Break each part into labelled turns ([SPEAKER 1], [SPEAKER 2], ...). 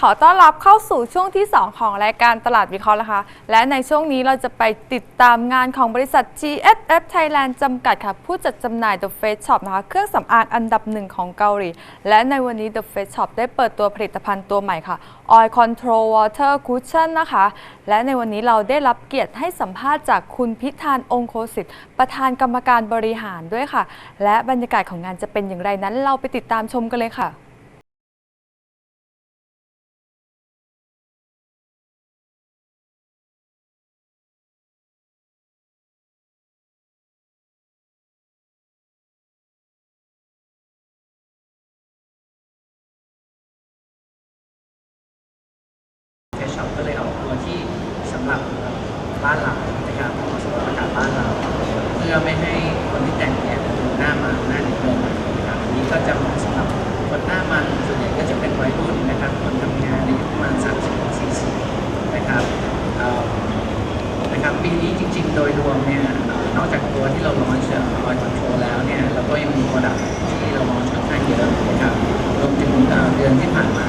[SPEAKER 1] ขอต้อนรับเข้าสู่ช่วงที่ 2 ของรายการตลาดวิเคราะห์นะคะ และในช่วงนี้เราจะไปติดตามงานของบริษัท GFF Thailand จำกัดค่ะ ผู้จัดจำหน่าย The Face Shop นะคะ เครื่องสำอางอันดับหนึ่งของเกาหลี และในวันนี้ The Face Shop ได้เปิดตัวผลิตภัณฑ์ตัวใหม่ค่ะ Oil Control Water Cushion นะคะ และในวันนี้เราได้รับเกียรติให้สัมภาษณ์จากคุณพิธานองคโคสิทธิ์ประธานกรรมการบริหารด้วยค่ะ และบรรยากาศของงานจะเป็นอย่างไรนั้น เราไปติดตามชมกันเลยค่ะ
[SPEAKER 2] เฟชช็อปก็เลยเอาตัวที่สำหรับบ้านเรานะครับเหมาะสำหรับอากาศบ้านเรา เพื่อไม่ให้คนที่แต่งเนี่ยดูหน้ามันหน้าเด็กนะครับอันนี้ก็จะเหมาะสำหรับคนหน้ามันส่วนใหญ่ก็จะเป็นวัยรุ่นนะครับคนทำงานอายุประมาณ30-40นะครับอ่อนะครับปีนี้จริง ๆ โดยรวมเนี่ยนอกจากตัวที่เราลอนเชอร์คอนโทรแล้วเนี่ยเราก็ยังมีโปรดักที่เราลอนค่อนข้างเยอะนะครับรวมถึงเอ่อเดือนที่ผ่านมา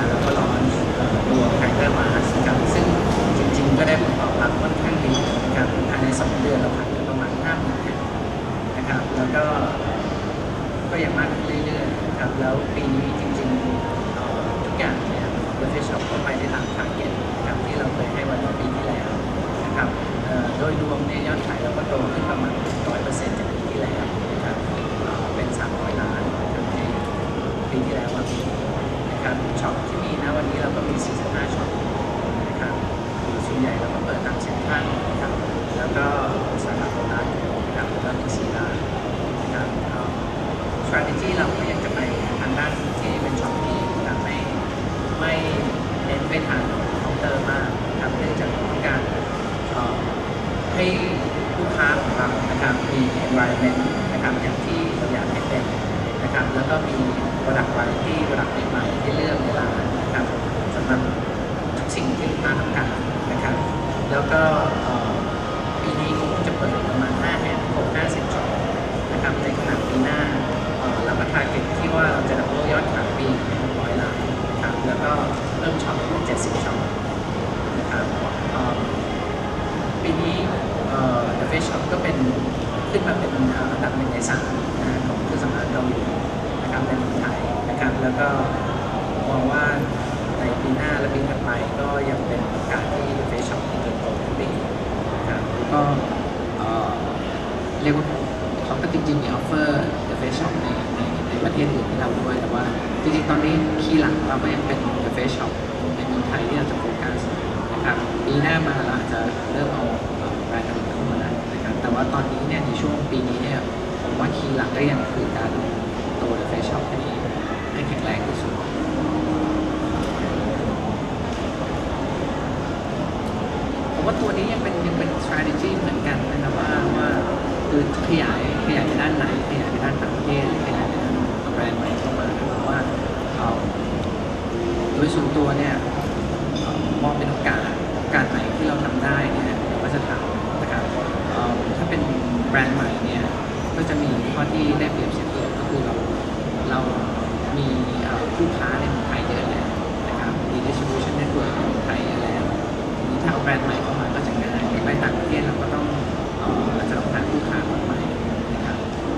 [SPEAKER 2] กเราก็ยังเป็น The Face Shop ในเมืองไทยที่เรา
[SPEAKER 3] จะโฟกัสนะครับปีหน้ามาเราอาจจะเริ่มเอาแบรนด์อื่นเข้ามานะครับแต่ว่าตอนนี้เนี่ยในช่วงปีนี้เนี่ยผมว่าคีย์หลักก็ยังคือการโต The Face Shop ให้ให้แข็งแรงที่สุดผมว่าตัวนี้ยังเป็นยังเป็น strategy เหมือนกันนะครับว่าว่าคือขยายขยายไปด้านไหนขยายไปด้านต่างประเทศหรือขยายไปด้านแบรนด์ใหม่เข้ามาเพราะว่าเอ่อ โดยส่วนตัวเนี่ยมองเป็นโอกาสโอกาสใหม่ที่เราทำได้เนี่ยเราก็จะทำนะครับถ้าเป็นแบรนด์ใหม่เนี่ยก็จะมีข้อที่ได้เปรียบเสียเปรียบก็คือเราเรามีเอ่อลูกค้าในเมืองไทยเยอะแล้วนะครับมี distribution network ในเมืองไทยเยอะแล้วทีนี้ถ้าเอาแบรนด์ใหม่เข้ามาก็จะง่ายไปต่างประเทศเราก็ต้องอาจจะต้องหาลูกค้าคนใหม่นะครับ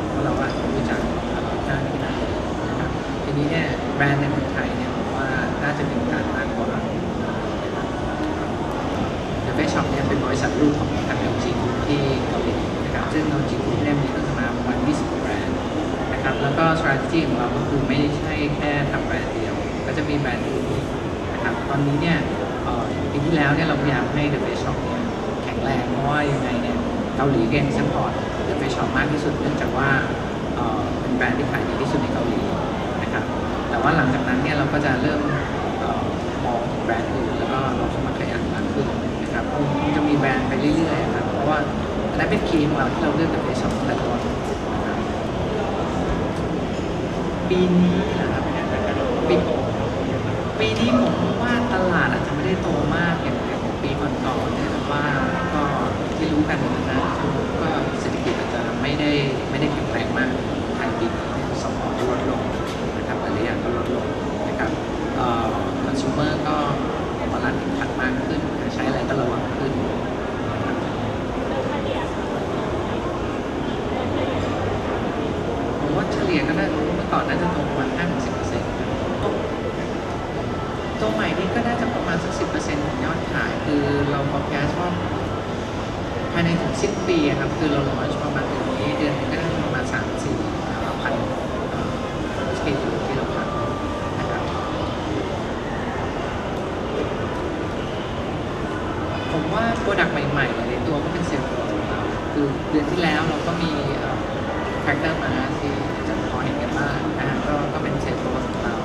[SPEAKER 3] เพราะเราว่ารู้จักเอ่อเจ้าที่นั่นนะครับทีนี้เนี่ยแบรนด์ในเมืองไทยเนี่ยผมว่าน่าจะมีโอกาสมากกว่าเดอะเฟ ชช็อปเนี่ยเป็นบริษัทลูกของทาง LG Group ที่เกาหลีนะครับซึ่ง LG Group เนี่ยมีพัฒนาประมาณ20แบรนด์นะครับแล้วก็ strategy ของเราก็คือไม่ใช่แค่ทำแบรนด์เดียว ก็จะมีแบรนด์อื่นนะครับตอนนี้เนี่ยเอ่อปีที่แล้วเนี่ยเราพยายามให้ The Face Shop เนี่ยแข็งแรงเพราะว่ายังไงเนี่ยเกาหลีเก่งซัพพอร์ต The Face Shop มากที่สุดเนื่องจากว่าเป็นแบรนด์ที่ขายดีที่สุดในเกาหลีนะครับแต่ว่าหลังจากนั้นเนี่ยเราก็จะเริ่มมองแบรนด์อื่นแล้วก็เราเข้ามาขยากขึ้นนะครับค งจะมีแบรนด์ไปเรื่อยๆครับเพราะว่าอันนั้นเป็นคีย์ของเราที่เราเลือกจะไปสองแต่ต้นนะครับปีนี้นะครับปี ปีนี้ผมว่าตลาดอาจจะไม่ได้โตมากอย่างอย่างปีก่อนๆเนี่ยแต่ว่าก็ที่รู้กันนะก็เศรษฐกิจอาจจะไม่ได้ไม่ได้แข็งแรงมากไทยปีนี้เนี่ยส่งออกก็ลดลงนะครับหลายๆอย่างก็ลดลงนะครับเอ่อ consumer ก็ คือเรา forecast ว่าภายในถึงสิ้นปีอะครับคือเราลอนประมาณเดือนนี้เดือนหนึงก็น่าจะประมาณสามสี่พันสกิลที่เราทำนะครับผมว่าโปรดักต์ใหม่ๆหลายๆตัวก็เป็นเซลล์ของเราคือเดือนที่แล้วเราก็มีแฟกเตอร์มาที่จะพอเห็นกันบ้างนะฮะก็ก็เป็นเซลล์ตัวของเรา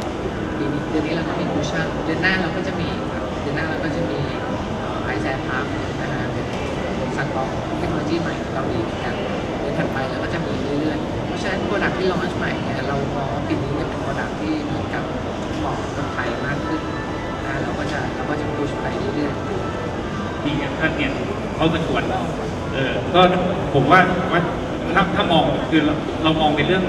[SPEAKER 3] ปีนี้เดือนนี้เราก็มีคูชั่นเดือนหน้าเราก็ ยีใหม่ของเราดีเหมือนถัดไปเราก็จะมีเรื่อยๆ เพราะฉะนั้นโปรดักที่ลอนช์ใหม่เนี่ยเรามองว่าปีนี้เป็นโปรดักที่เหมือนกับเหมาะกับไทยมากขึ้นนะเราก็จะเราก็จะพุชไปเรื่อยๆ
[SPEAKER 4] มีท่านเนี่ยเขาจะชวนเออก็ผมว่าว่าถ้าถ้ามองคือเราเรามองเป็นเรื่อง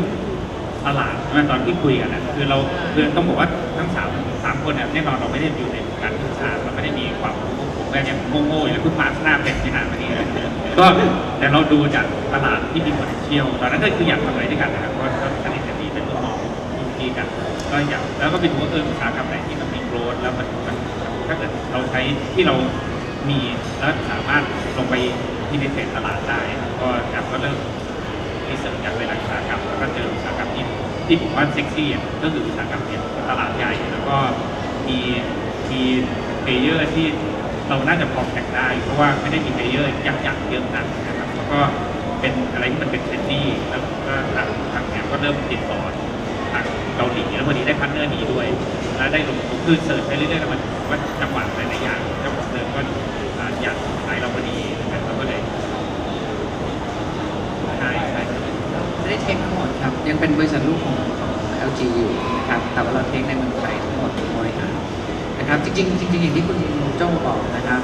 [SPEAKER 4] ตลาดใช่ไหมตอนที่คุยกันนะคือเราคือต้องบอกว่าทั้งสามสามคนเนี่ยแน่นอนเราไม่ได้อยู่ในการศึกษาเราไม่ได้มีความรู้ ผมก็ยังโง่ๆอยู่เลยเพิ่งมาหน้าเป็นที่หามานี่ก็แต่เราดูจากตลาดที่มี potential ตอนนั้นก็คืออยากทำอะไรด้วยกันนะครับก็สนิทกันดีเป็นมุมมองมุมที่กัน ก็อยากแล้วก็ไปดูว่าเอออุตสาหกรรมไหนที่มันมีโกรธแล้วมันถ้าเกิดเราใช้ที่เรามีแล้วสามารถลงไปที่ในเทรดตลาดได้ ก็อยากก็เริ่มรีเสิร์ชจากหลาอุตสาหกรรมแล้วก็เจออุตสาหกรรมที่ที่ผมว่าเซ็กซี่อะก็คืออุตสาหกรรมเนี่ยตลาดใหญ่แล้วก็มีมีเพลเยอร์ที่ เราน่าจะพอแข่งได้ เพราะว่าไม่ได้มีเพลเยอร์ยักษ์ๆเยอะนักนะครับแล้วก็เป็นอะไรที่มันเป็นเทรนดี้แล้วก็ทางทางแอปก็เริ่มติดต่อทางเกาหลีแล้วพอดีได้พันเนอร์ดีด้วย แล้วได้ลงทุนคือเสิร์ชไปเรื่อยๆแล้วมันว่าจังหวะหลายๆอย่างเจ้าของเดิมก็อยากขายเราพอดีนะครับเราก็เลยใช่ใช่
[SPEAKER 3] ไม่ได้เทคทั้งหมดครับ ยังเป็นบริษัทลูกของของ LG อยู่นะครับแต่ว่าเราเทคในเมืองไทยทั้งหมดทุกบริหาร นะครับจริงๆจริงๆอย่างที่คุณโจ้บอกนะครับ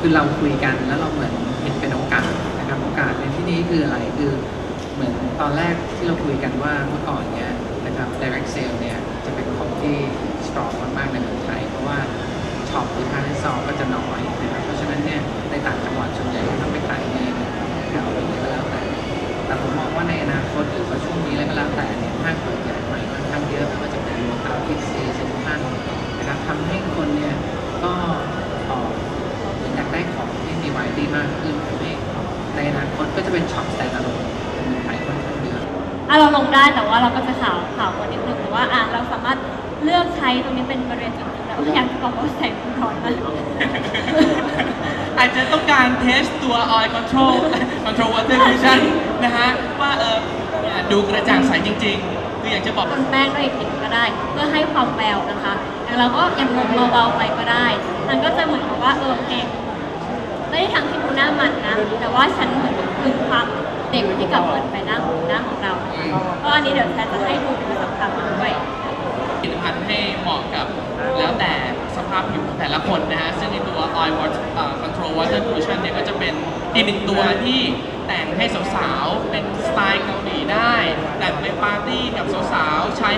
[SPEAKER 3] คือเราคุยกันแล้วเราเหมือนเห็นเป็นโอกาสนะครับโอกาสในที่นี้คืออะไรคือเหมือนตอนแรกที่เราคุยกันว่าเมื่อก่อนเนี้ยนะครับ direct sale เนี่ยจะเป็นของที่ strong มากๆในเมืองไทยเพราะว่าช็อปหรือทางซอก็จะน้อยนะ
[SPEAKER 5] ว่าเราก็จะข่าวข่าวกว่านิดนึงแต่ว่าอะเราสามารถเลือกใช้ตรงนี้เป็นบริเวณจุดหนึ่งแล้วอยากจะบอกว่าใส่คุณร้อนมาก
[SPEAKER 6] อาจจะต้องการเทสตัว oil control control water fusion นะฮะ ว่าเออเนี่ยดูกระจ่างใสจริง ๆ คืออยากจะบอก
[SPEAKER 5] บนแป้งด้วยอีกนิดก็ได้ เพื่อให้ความแววนะคะอย่างเราก็ยังลงเบาๆไปก็ได้มันก็จะเหมือนกับว่าเออโอเคไม่ได้ทำให้ดูหน้ามันนะ แต่ว่าฉันเหมือนคืนความ เด็กที่กลับเปิดไปหน้าของหน้าของเราก็อันนี้เดี๋ยวแทนจะให้ดูเป็นสำคัญด้วย
[SPEAKER 6] ผลิตภัณฑ์ให้เหมาะกับแล้วแต่สภาพผิวของแต่ละคนนะฮะ ซึ่งในตัว oil water control water fusion เนี่ยก็จะเป็นอีกหนึ่งตัวที่แต่งให้สาวๆ เป็นสไตล์เกาหลีได้ แต่งไปปาร์ตี้กับสาวๆ ใช้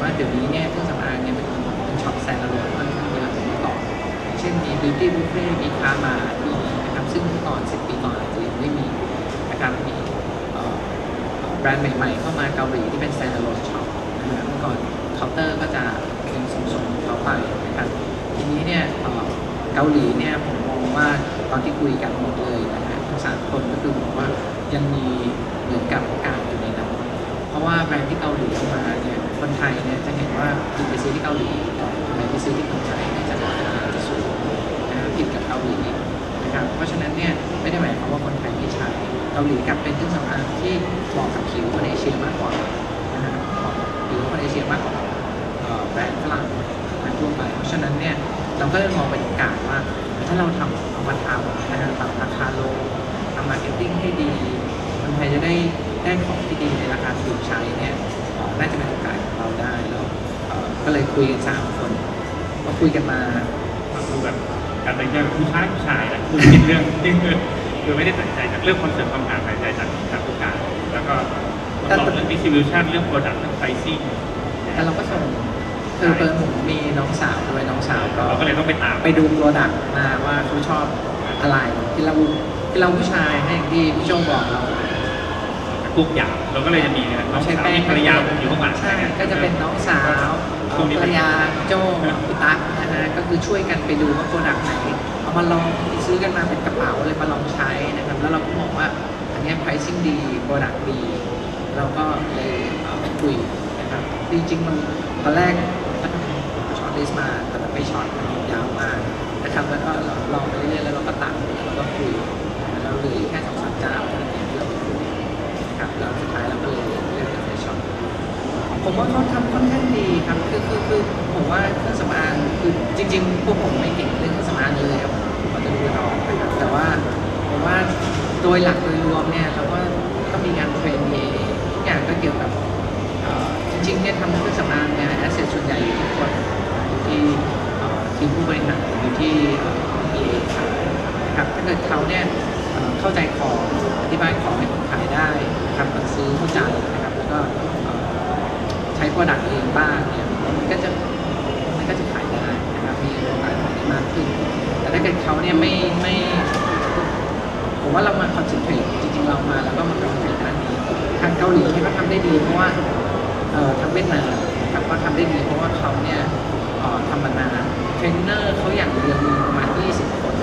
[SPEAKER 3] ว่าเดี๋ยวนี้เนี่ยเครื่องสำอางเนี่ยมันเป็นช็อปแซนด์อะโลนค่อนข้างเยอะเมื่อก่อนเช่นมี beauty buffet มีคามามีนะครับซึ่งเมื่อก่อน 10 ปีก่อนอาจจะยังไม่มีนะครับมีแบรนด์ใหม่ๆ เข้ามาเกาหลีที่เป็นแซนด์อะโลนช็อปนะครับเมื่อก่อนเคาน์เตอร์ก็จะเป็นสูงๆเขาไปนะครับทีนี้เนี่ยเกาหลีเนี่ยผมมองว่าตอนที่คุยกันหมดเลยนะฮะทั้งสามคนก็คือบอกว่ายังมีเหมือนกับโอกาสอยู่ในนั้นเพราะว่าแบรนด์ที่เกาหลีเอามาเนี่ย คนไทยเนี่ยจะเห็นว่าดีไปซื้อที่เกาหลีทำไมไปซื้อที่เมืองไทยเนี่ยจะราคาจะสูงนะผิดกับเกาหลีนะครับเพราะฉะนั้นเนี่ยไม่ได้หมายความว่าคนไทยไม่ใช้เกาหลีกลับเป็นเครื่องสำอางที่เหมาะกับผิวคนเอเชียมากกว่านะฮะเหมาะกับผิวคนเอเชียมากกว่าแบรนด์ฝรั่งทั่วไป เพราะฉะนั้นเนี่ยเราก็เลยมองเป็นโอกาสว่าถ้าเราทำเอามาทำนะฮะปรับราคาลงทำมาร์เก็ตติ้งให้ดีคนไทยจะได้ได้ของที่ดีในราคาถูกใช้เนี่ย น่าจะเป็นโอกาสของเราได้แล้วเอ่อก็เลยคุยกันสามคนก็คุยกันมา
[SPEAKER 4] มันดูแบบการตัดสินใจแบบผู้ชายผู้ชายนะคือคิดเรื่องที่คือคือไม่ได้ตัดสินใจจากเรื่องคอนเซ็ปต์คำถามตัดสินใจจากจากผู้การแล้วก็ทดลองเรื่อง distribution เรื่อง product เรื่อง pricing
[SPEAKER 3] แต่เราก็ส่งคือเปิร์ผมมีน้องสาวด้วยน้องสาวก็
[SPEAKER 4] เราก็เลยต้องไปตาม
[SPEAKER 3] ไปดูโปรดักต์มาว่าเขาชอบอะไรที่เราที่เราผู้ชายให้อย่างที่พี่โจงบอกเรา
[SPEAKER 4] ทุกอย่างเราก็เลยจะมีเนี่ยน้องสาวมีภรรยาผมอยู่ข้างหลัง
[SPEAKER 3] ใช่ก็จะเป็นน้องสาวเอ่อภรรยาโจพี่ตั๊กนะฮะก็คือช่วยกันไปดูว่าโปรดักต์ไหนเอามาลองซื้อกันมาเป็นกระเป๋าเลยมาลองใช้นะครับแล้วเราก็มองว่าอันเนี้ย pricing ดี product ดีเราก็เลยเอาไปคุยนะครับจริงๆมันตอนแรกช็อตลิสมาแต่มันไม่ช็อตมันยาวมากนะครับแล้วก็เราลองไปเรื่อยๆแล้วเราก็ตัดแล้วก็คุย ผมว่าเขาทำค่อนข้างดีครับคือคือคือผมว่าเครื่องสำอางคือจริงๆพวกผมไม่เก่งเรื่องเครื่องสำอางเลยครับผมก็จะดูกันออกนะครับแต่ว่าผมว่าโดยหลักโดยรวมเนี่ยเราก็ก็มีการเทรนเองทุกอย่างก็เกี่ยวกับเอ่อจริงๆเนี่ยทำเครื่องสำอางเนี่ยแอสเซทส่วนใหญ่อยู่ที่คนอยู่ที่เอ่อทีมผู้บริหารอยู่ที่เอ่อ PA นะครับถ้าเกิดเขาเนี่ยเอ่อเข้าใจของอธิบายของให้คนขายได้นะครับมันซื้อเข้าใจนะครับแล้วก็ ช้โปรดักต์เองบ้างเนี่ยมันก็จะมันก็จะขายได้นะครับมีโอกาสขายได้มากขึ้น แต่ถ้าเกิดเขาเนี่ยไม่ไม่ผมว่าเรามาคอนเซนเทรตจริงๆเรามาแล้วก็มาคอนเซนเทรตด้านนี้ทางเกาหลีเนี่ยเขาทำได้ดีเพราะว่าเอ่อทางเวียดนามนะครับก็ทำได้ดีเพราะว่าเขาเนี่ยทำมานานเทรนเนอร์เขาอย่างเดียวมีประมาณ 20 คน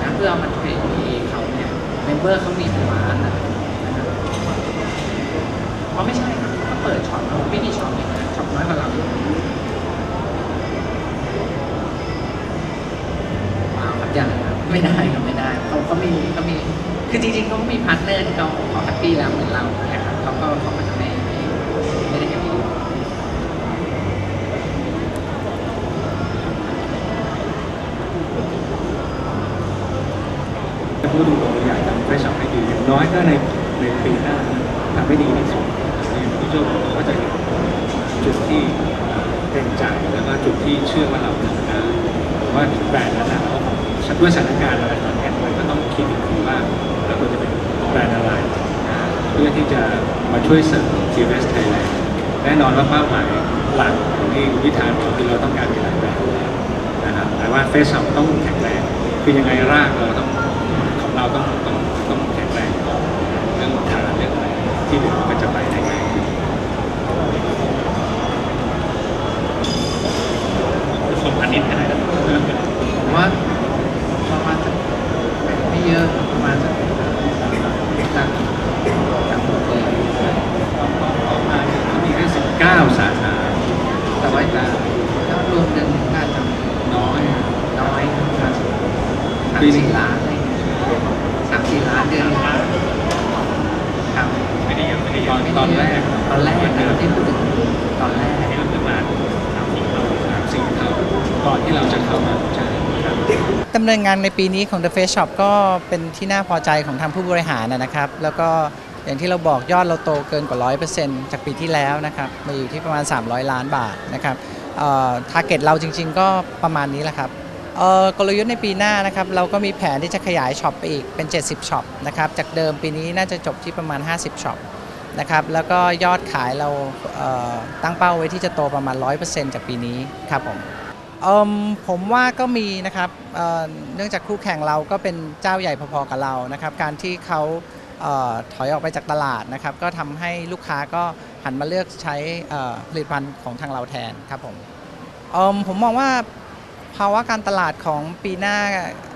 [SPEAKER 3] นะเพื่อเอามาเทรนเองเขาเนี่ยเมมเบอร์เขามีป็นล้านนะนะเพราะไม่ใช่ เขาเปิดช็อปเขาไม่มีช็อปเลยนะช็อปน้อยกว่าเราอยู่เปล่าครับยังครับไม่ได้ครับไม่ได้เขาเขามีเขามีคือจริงๆเขาก็มีพาร์ทเนอร์ที่เขาเขาแฮปปี้แล้วเหมือนเรานะครับเขาก็เขาก็จะไม่ไม่ไม่ได้แฮปปี้
[SPEAKER 7] จะพูดตรงๆอยากทำเฟรชช็อปให้ดีอย่างน้อยก็ในในปีหน้าทำให้ดีที่สุด อย่อกก็จะเห็นจุดที่เต็มใจแล้วก็จุดที่เชื่อว่าเราทำได้ว่าแบรนด์นั้นนะด้วยสถานการณ์อะไรตอนนี้มันก็ต้องคิดอีกทีว่าเราควรจะเป็นแบรนด์อะไรเพื่อที่จะมาช่วยเสริม GVS Thailand แน่นอนว่าเป้าหมายหลักของที่วิธานบอกคือเราต้องการมีหลายแบรนด์นะครับแต่ว่าเฟสช็อปต้องแข็งแรงคือยังไงรากเราต้องของเราต้องต้องต้องแข็งแรงก่อนเรื่องฐานเรื่องอะไรที่เหลือมันก็จะไปได้ง่าย
[SPEAKER 4] มพันนิดก็ได้นะ
[SPEAKER 3] ผมว่าประมาณสักไม่เยอะประมาณสักจากจากหมดเลย
[SPEAKER 7] ออกมาเนี่ยเขามีแค่สิบเก้าสาขา
[SPEAKER 3] แต่ว่าจะถ้ารวมเดือนหนึ่งน่าจะ
[SPEAKER 7] น้อย
[SPEAKER 3] น้อยนะครับสาม
[SPEAKER 7] ปีนี้
[SPEAKER 3] สี่ล้านอะไรอย่างเงี้ยสามสี่ล้านเดือนหนึ่งครับ
[SPEAKER 4] ไม่ได้เยอะไม่ได้เย
[SPEAKER 7] ตอ
[SPEAKER 4] อะ
[SPEAKER 7] นตอนแรก
[SPEAKER 3] ตอนแรกนะที่พูดถึงตอนแรก
[SPEAKER 4] อันนี้เราขึ้นมาสามสี่เท่า
[SPEAKER 7] สามสี่เท่าก่อนที่เราจะเข้ามาใช่ครับ
[SPEAKER 8] ดำเนินงานในปีนี้ของ The Face Shop ก็เป็นที่น่าพอใจของทางผู้บริหารนะครับ แล้วก็อย่างที่เราบอกยอดเราโตเกินกว่า 100%จากปีที่แล้วนะครับมาอยู่ที่ประมาณ 300 ล้านบาทนะครับทาร์เก็ตเราจริง ๆ ก็ประมาณนี้แหละครับเอ่อกลยุทธ์ในปีหน้านะครับเราก็มีแผนที่จะขยายช็อปไปอีกเป็น 70ช็อปนะครับจากเดิมปีนี้น่าจะจบที่ประมาณ 50ช็อป
[SPEAKER 3] นะครับแล้วก็ยอดขายเราเตั้งเป้าไว้ที่จะโตประมาณ 100%จากปีนี้ครับผม เอิ่มผมว่าก็มีนะครับเอ่อเนื่องจากคู่แข่งเราก็เป็นเจ้าใหญ่พอๆกับเรานะครับ การที่เขาเอ่อถอยออกไปจากตลาดนะครับ ก็ทำให้ลูกค้าก็หันมาเลือกใช้เอ่อผลิตภัณฑ์ของทางเราแทนครับผมเอิ่มผมมองว่าภาวะการตลาดของปีหน้า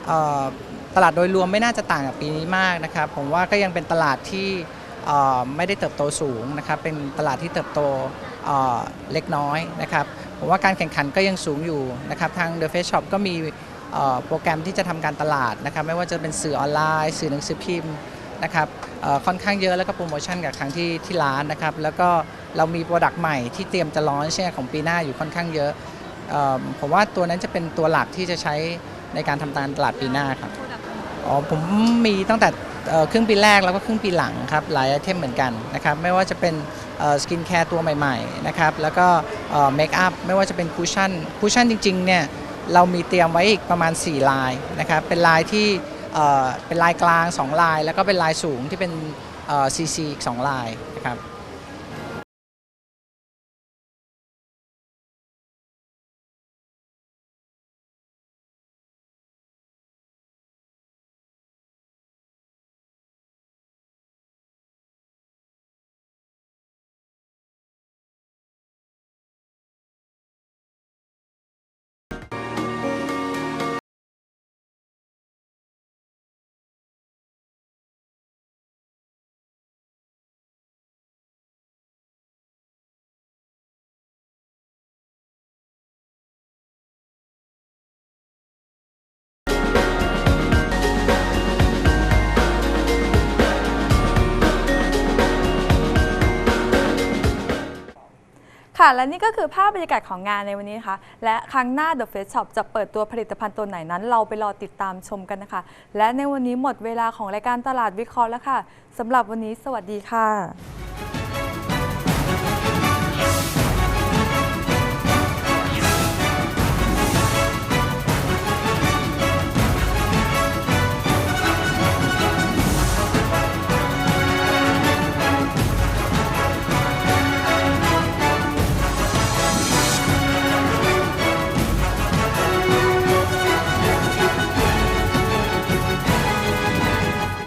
[SPEAKER 3] เอ่อตลาดโดยรวมไม่น่าจะต่างกับปีนี้มากนะครับ ผมว่าก็ยังเป็นตลาดที่เอ่อไม่ได้เติบโตสูงนะครับ เป็นตลาดที่เติบโตเอ่อเล็กน้อยนะครับ ผมว่าการแข่งขันก็ยังสูงอยู่นะครับทาง The Face Shop ก็มีโปรแกรมที่จะทำการตลาดนะครับไม่ว่าจะเป็นสื่อออนไลน์ สื่อหนังสือพิมพ์นะครับค่อนข้างเยอะแล้วก็โปรโมชั่นกับครั้งที่ที่ร้านนะครับแล้วก็เรามีโปรดักต์ใหม่ที่เตรียมจะร้อนเช่ของปีหน้าอยู่ค่อนข้างเยอะออผมว่าตัวนั้นจะเป็นตัวหลักที่จะใช้ในการทำการตลาดปีหน้าครับอ๋อผมมีตั้งแต่ เครึ่งปีแรกแล้วก็ครึ่งปีหลังครับหลายไอเทมเหมือนกันนะครับไม่ว่าจะเป็นสกินแคร์ตัวใหม่ๆนะครับแล้วก็เมคอัพไม่ว่าจะเป็นคูชชั่นคูชชั่นจริงๆเนี่ยเรามีเตรียมไว้อีกประมาณ 4 ลายนะครับเป็นลายที่เอ่อเป็นลายกลาง 2 ลาย แล้วก็เป็นลายสูงที่เป็นซีซีอีก 2 ลายนะครับ
[SPEAKER 1] ค่ะ และนี่ก็คือภาพบรรยากาศของงานในวันนี้นะคะ และครั้งหน้า The Face Shop จะเปิดตัวผลิตภัณฑ์ตัวไหนนั้น เราไปรอติดตามชมกันนะคะ และในวันนี้หมดเวลาของรายการตลาดวิเคราะห์แล้วค่ะสำหรับวันนี้ สวัสดีค่ะ